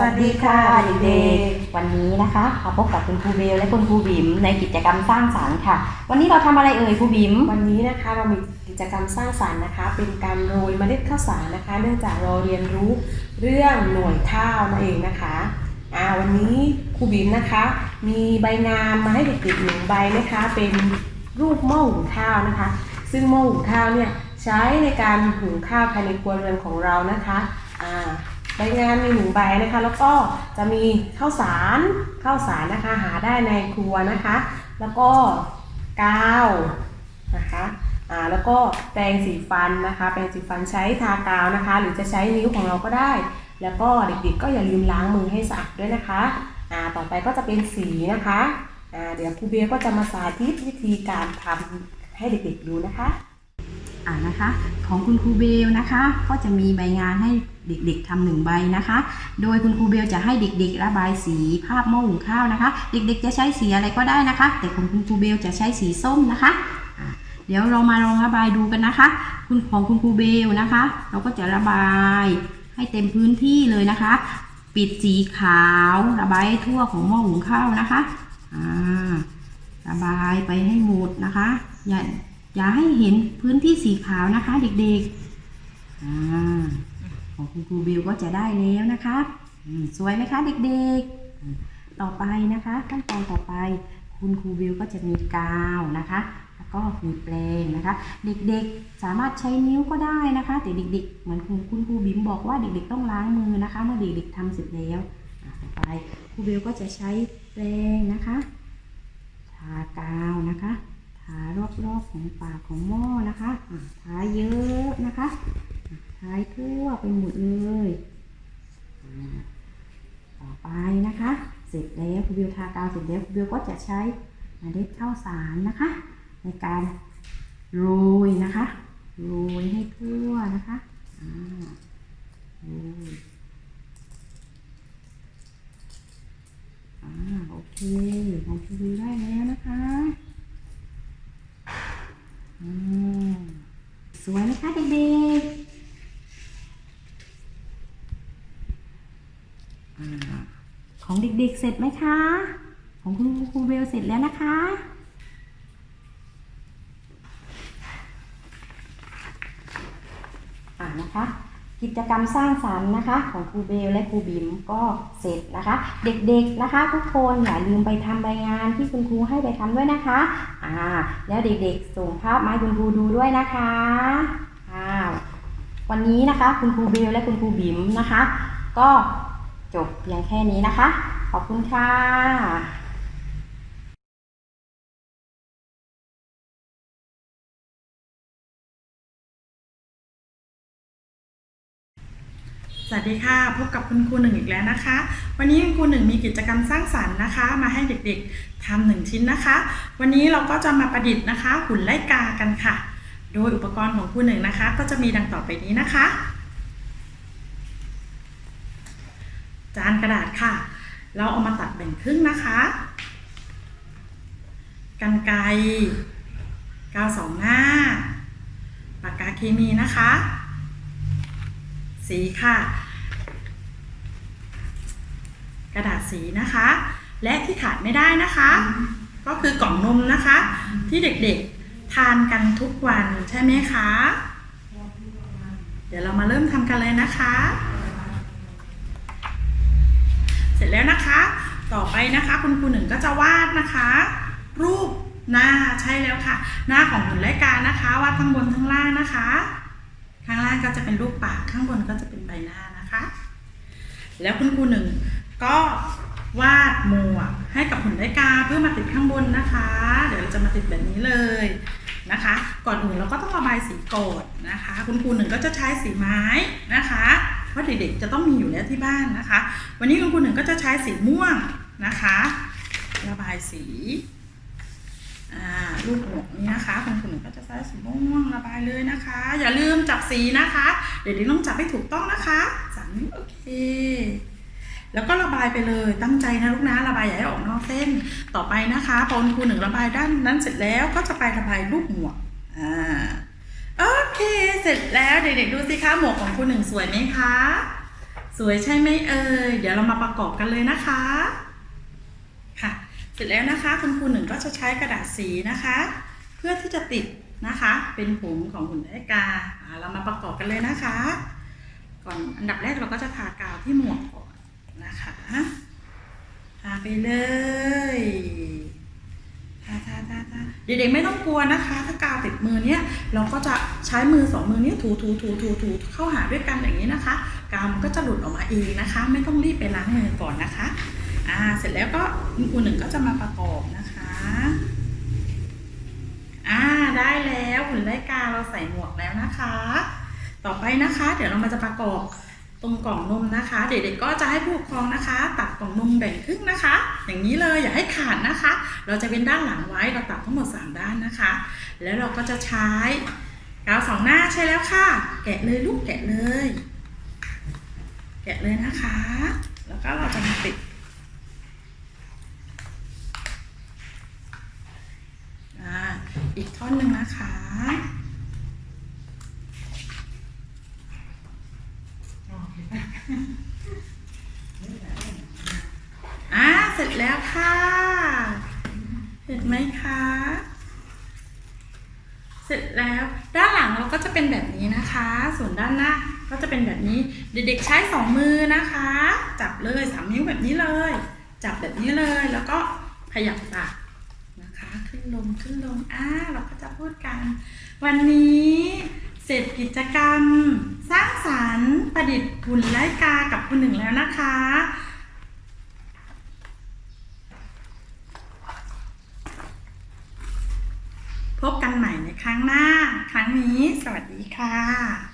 สวัสดีค่ะเด็กๆวันนี้นะคะมาพบกับคุณครูเบลและคุณครูบิ๋มในกิจกรรมสร้างสรรค์ค่ะ วันนี้เราทำอะไรเอ่ยครูบิ๋มวันนี้นะคะเรามีกิจกรรมสร้างสรรค์นะคะ เป็นการโรยเมล็ดข้าวสารนะคะ เนื่องจากเราเรียนรู้เรื่องหน่วยข้าวนั่นเองนะคะอ่าวันนี้ครูบิ๋มนะคะ มีใบงานมาให้เด็กๆหนึ่งใบนะคะ เป็นรูปหม้อหุงข้าวนะคะ ซึ่งหม้อหุงข้าวเนี่ยใช้ในการหุงข้าวภายในครัวเรือนของเรานะคะอ่า ใบงานมีหนึ่งใบนะคะ แล้วก็จะมีข้าวสารข้าวสารนะคะหาได้ในครัวนะคะ แล้วก็กาวนะคะอ่าแล้วก็แปรงสีฟันนะคะ แปรงสีฟันใช้ทากาวนะคะ หรือจะใช้นิ้วของเราก็ได้ แล้วก็เด็กๆก็อย่าลืมล้างมือให้สะอาดด้วยนะคะอ่าต่อไปก็จะเป็นสีนะคะอ่าเดี๋ยวครูเบียก็จะมาสาธิตวิธีการทำให้เด็กๆดูนะคะ อ่านะคะ ของคุณครูเบลนะคะ ก็จะมีใบงานให้เด็กๆทำหนึ่งใบนะคะ โดยคุณครูเบลจะให้เด็กๆ ระบายสีภาพหม้อหุงข้าวนะคะ เด็กๆ จะใช้สีอะไรก็ได้นะคะ แต่ของคุณครูเบลจะใช้สีส้มนะคะเดี๋ยวเรามาลองระบายดูกันนะคะ คุณของคุณครูเบลนะคะ เราก็จะระบายให้เต็มพื้นที่เลยนะคะ ปิดสีขาวระบายทั่วของหม้อหุงข้าวนะคะอ่าระบายไปให้หมดนะคะอย่า อย่าให้เห็นพื้นที่สีขาวนะคะ เด็กๆอของคุณครูบิวก็จะได้แล้วนะคะสวยไหมคะเด็กๆ ต่อไปนะคะขั้นตอนต่อไป คุณครูบิวก็จะมีกาวนะคะแล้วก็มีแปรงนะคะ เด็กๆสามารถใช้นิ้วก็ได้นะคะ แต่เด็ก ๆ เหมือนคุณคุณครูบิมบอกว่าเด็ก ๆ ต้องล้างมือนะคะ เมื่อเด็กๆทำเสร็จแล้วต่อไปครูบิวก็จะใช้แปรงนะคะ ทากาวนะคะ รอบๆของปากของหม้อนะคะอะทาเยอะนะคะอะทาทั่วไปหมดเลยต่อไปนะคะ เสร็จแล้วคุณบิวทากาวเสร็จแล้วคุณบิวก็จะใช้เมล็ดข้าวสารนะคะ ในการโรยนะคะโรยให้ทั่วนะคะอ่าโรยอ่าโอเคของคุณบิวได้แล้วนะคะ อืมส วยไหมคะเด็กๆของเด็กๆเสร็จไหมคะ ของคุณครูเบลเสร็จแล้วนะคะอ่านะคะ กิจกรรมสร้างสรรค์นะคะ ของครูเบลและครูบิมก็เสร็จนะคะ เด็กๆนะคะ ทุกคนอย่าลืมไปทำใบงานที่คุณครูให้ไปทำด้วยนะคะอ่าแล้วเด็กๆส่งภาพมาให้คุณครูดูด้วยนะคะอ่าวันนี้นะคะคุณครูเบลและคุณครูบิมนะคะ ก็จบเพียงแค่นี้นะคะ ขอบคุณค่ะ สวัสดีค่ะพบกับคุณครูหนึ่งอีกแล้วนะคะ วันนี้คุณครูหนึ่งมีกิจกรรมสร้างสรรค์นะคะ มาให้เด็กๆทำหนึ่งชิ้นนะคะ วันนี้เราก็จะมาประดิษฐ์นะคะ หุ่นไล่กากันค่ะ โดยอุปกรณ์ของครูหนึ่งนะคะ ก็จะมีดังต่อไปนี้นะคะ จานกระดาษค่ะ เราเอามาตัดแบ่งครึ่งนะคะกันไกรกาวสองหน้าปากกาเคมีนะคะ สีค่ะ กระดาษสีนะคะ และที่ขาดไม่ได้นะคะ ก็คือกล่องนมนะคะ ที่เด็กๆทานกันทุกวันใช่ไหมคะ เดี๋ยวเรามาเริ่มทำกันเลยนะคะ เสร็จแล้วนะคะ ต่อไปนะคะ คุณครูหนึ่งก็จะวาดนะคะ รูปหน้าใช่แล้วค่ะ หน้าของหุ่นไลกานะคะวาดทั้งบนทั้งล่างนะคะ ข้างล่างก็จะเป็นรูปปากข้างบนก็จะเป็นใบหน้านะคะ แล้วคุณครูหนึ่งก็วาดหมวกให้กับหุ่นไลกาเพื่อมาติดข้างบนนะคะ เดี๋ยวเราจะมาติดแบบนี้เลยนะคะ ก่อนอื่นเราก็ต้องระบายสีก่อนนะคะ คุณครูหนึ่งก็จะใช้สีไม้นะคะเพราะเด็กๆจะต้องมีอยู่แล้วที่บ้านนะคะ วันนี้คุณครูหนึ่งก็จะใช้สีม่วงนะคะ ระบายสี รูปหมวกนี้นะคะคุณครูหนึ่งก็จะใช้สีม่วงระบายเลยนะคะ อย่าลืมจับสีนะคะ เดี๋ยวเด็กต้องจับให้ถูกต้องนะคะสามนิ้วโอเค แล้วก็ระบายไปเลยตั้งใจนะลูกนะระบายอย่าให้ออกนอกเส้นต่อไปนะคะพอคุณครูหนึ่งระบายด้านนั้นเสร็จแล้วก็จะไประบายรูปหมวกอ่าโอเค เสร็จแล้วเด็กๆดูสิคะหมวกของครูหนึ่งสวยไหมคะ สวยใช่ไหมเอ่ยเดี๋ยวเรามาประกอบกันเลยนะคะค่ะ สร็จแล้วนะคะคุณครูหนึ่งก็จะใช้กระดาษสีนะคะ เพื่อที่จะติดนะคะ เป็นผงของหุ่นไลกาอ่าเรามาประกอบกันเลยนะคะ ก่อนอันดับแรกเราก็จะทากาวที่หมวกก่อนนะคะทาไปเลยทาทาทาทาเด็กๆไม่ต้องกลัวนะคะ ถ้ากาวติดมือเนี้ยเราก็จะใช้มือสองมือนี้ถูถูถูถูถูเข้าหาด้วยกันอย่างนี้นะคะ กาวมันก็จะหลุดออกมาเองนะคะ ไม่ต้องรีบไปล้างมือก่อนนะคะ อ่าเสร็จแล้วก็คุณครูหนึ่งก็จะมาประกอบนะคะอ่าได้แล้วหุ่นไลกาเราใส่หมวกแล้วนะคะ ต่อไปนะคะ เดี๋ยวเรามาจะประกอบตรงกล่องนมนะคะ เด็กๆก็จะให้ผู้ปกครองนะคะ ตัดกล่องนมแบ่งครึ่งนะคะ อย่างนี้เลยอย่าให้ขาดนะคะ เราจะเป็นด้านหลังไว้เราตัดทั้งหมด 3 ด้านนะคะ แล้วเราก็จะใช้กาวสองหน้าใช่แล้วค่ะ แกะเลยลูกแกะเลย แกะเลยนะคะ แล้วก็เราจะมาติด อ่า อีกท่อนหนึ่งนะคะ อ่า เสร็จแล้วค่ะ เห็นไหมคะ เสร็จแล้วด้านหลังเราก็จะเป็นแบบนี้นะคะ ส่วนด้านหน้าก็จะเป็นแบบนี้ เด็กๆใช้สองมือนะคะ จับเลยสามนิ้วแบบนี้เลย จับแบบนี้เลยแล้วก็ขยับปาก ขึ้นลงขึ้นลงอ่าเราก็จะพูดกัน วันนี้เสร็จกิจกรรม สร้างสรรค์ประดิษฐ์หุ่นไร้กากับคุณหนึ่งแล้วนะคะ พบกันใหม่ในครั้งหน้า ครั้งนี้สวัสดีค่ะ